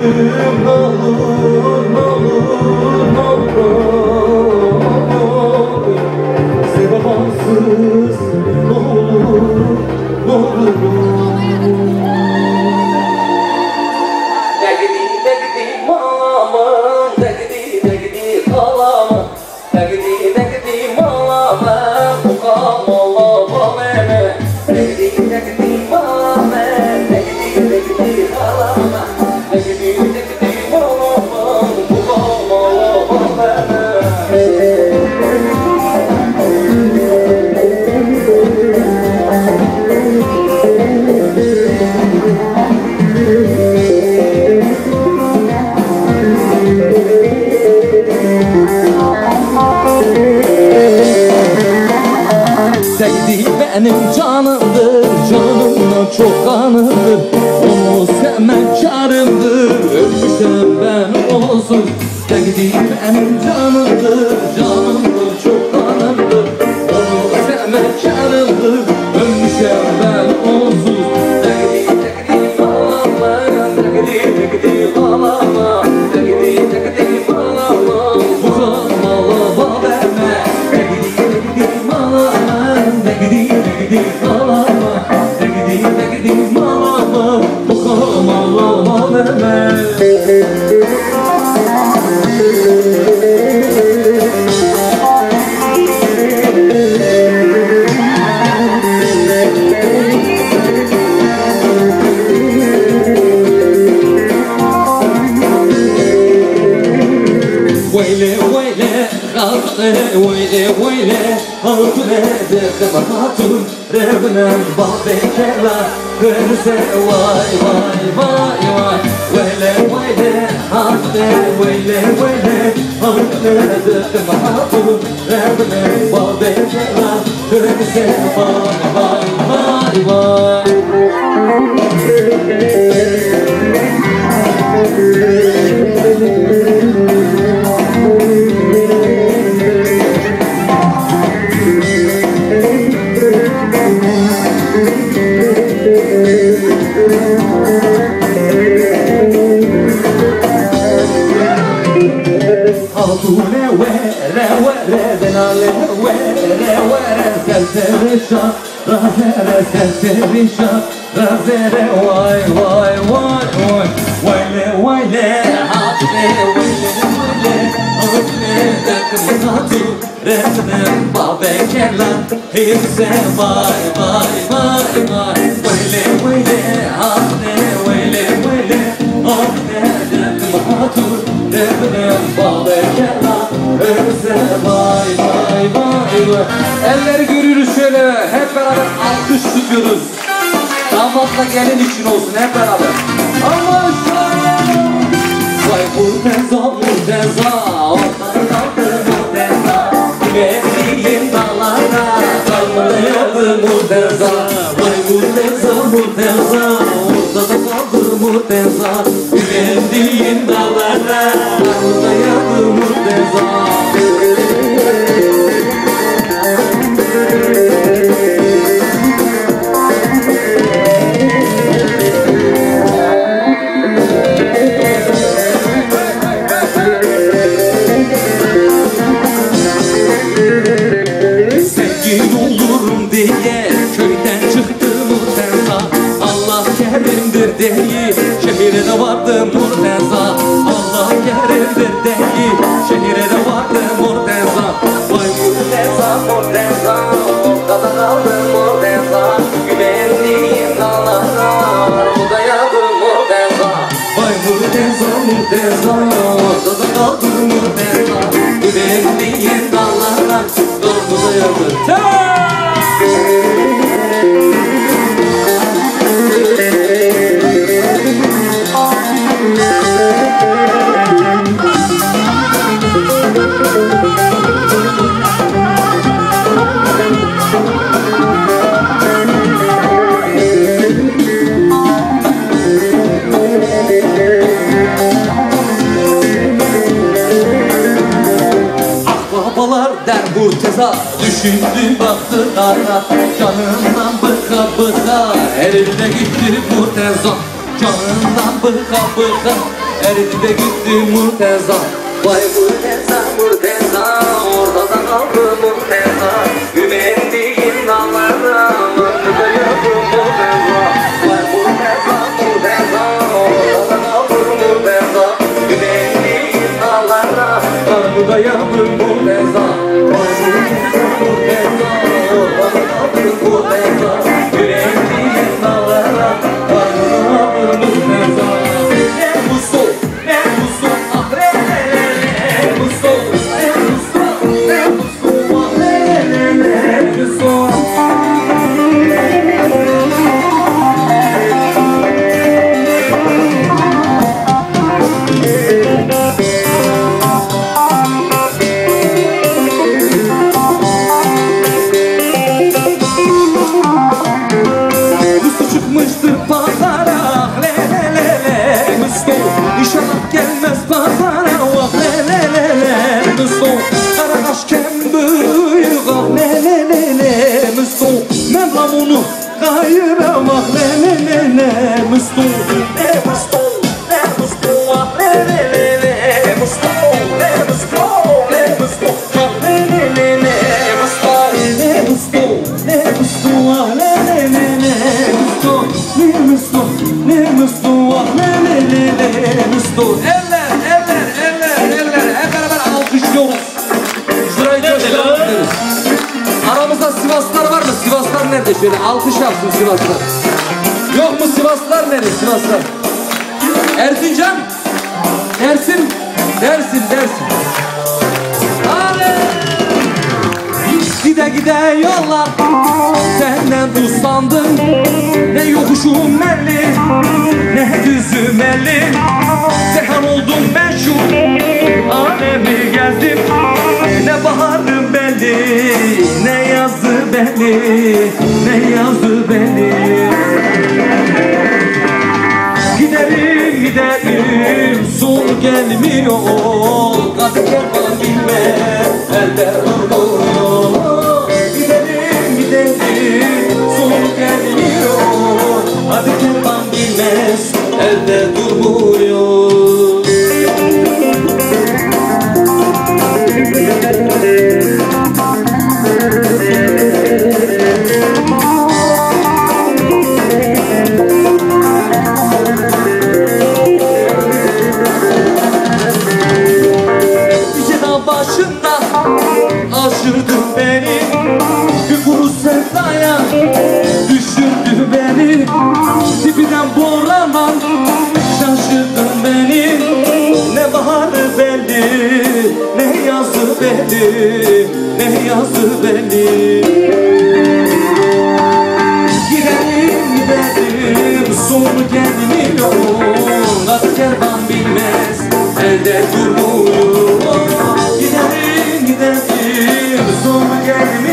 Ne olur, Sevdi benim canımdır Canımla çok kanımdır Onu sevmek karımdır Ölmüşem ben olsun Sevdi benim canımdır gidim malama De gidim de gidim malama Bu kalama malama ويلي ويلي غلطي دخل خاطر ربنا بابي كلا كرسي واي واي واي واي ويلي ويلي غلطي ويلي ويلي غلطي دخل خاطر ربنا بابي كلا كرسي واي واي واي واي Hatune Selterisha razere selterisha razere Vay vay vay vay. Vayle vayle hatune vayle vayle Hatune takım hatu Resmen babe kella Hepse vay vay vay vay. Vayle vayle hatune vayle vayle Hatune takım hatu Resmen babe kella Hepse vay vay vay vay Elleri görüyoruz şöyle. Hep beraber alkış tutuyoruz. Damatla gelin için olsun hep beraber. Ama şöyle. Vay murteza murteza Ortadan kaldı murteza Güvenliğin dağlara Kalmadı murteza Vay murteza murteza Ortada kaldı murteza Güvenliğin dağlara Kalmadı murteza diye köyden çıktım Murteza Allah kerimdir diye şehire de vardım Murteza Allah kerimdir diye şehire de vardım Murteza Vay Murteza Murteza ortada kaldım Murteza Güvenliğin dağlara bu dayadım Murteza Vay Murteza Murteza Akbabalar der Murteza Düşündü baktı dara. Canından bıka bıka Erinde gitti Murteza Canından bıka bıka Erinde gitti Murteza Vay Murteza Murteza Orada da kaldı Murteza Ümendi dayandım bu mezar. همونو غير مهلا لا لا مستور مستور مستور لا لا لا Let's go. beni. Alkış yapsın Sivaslar. Yok mu Sivaslar nerede Sivaslar? Erzincan. Dersin. Dersin dersin. Gide gide yollar Senden uslandım Ne yokuşum belli ne yazdı beni? Giderim giderim. Son gelmiyor. Kadir yapan bilme eller oluyor Giderim giderim. Son gelmiyor. Kadir yapan bilmez elde durmuyor. yazdı beni Ne yazdı beni Gidelim gidelim Sonu kendini yok kervan bilmez Elde durmuyor. Gidelim gidelim Sonu kendini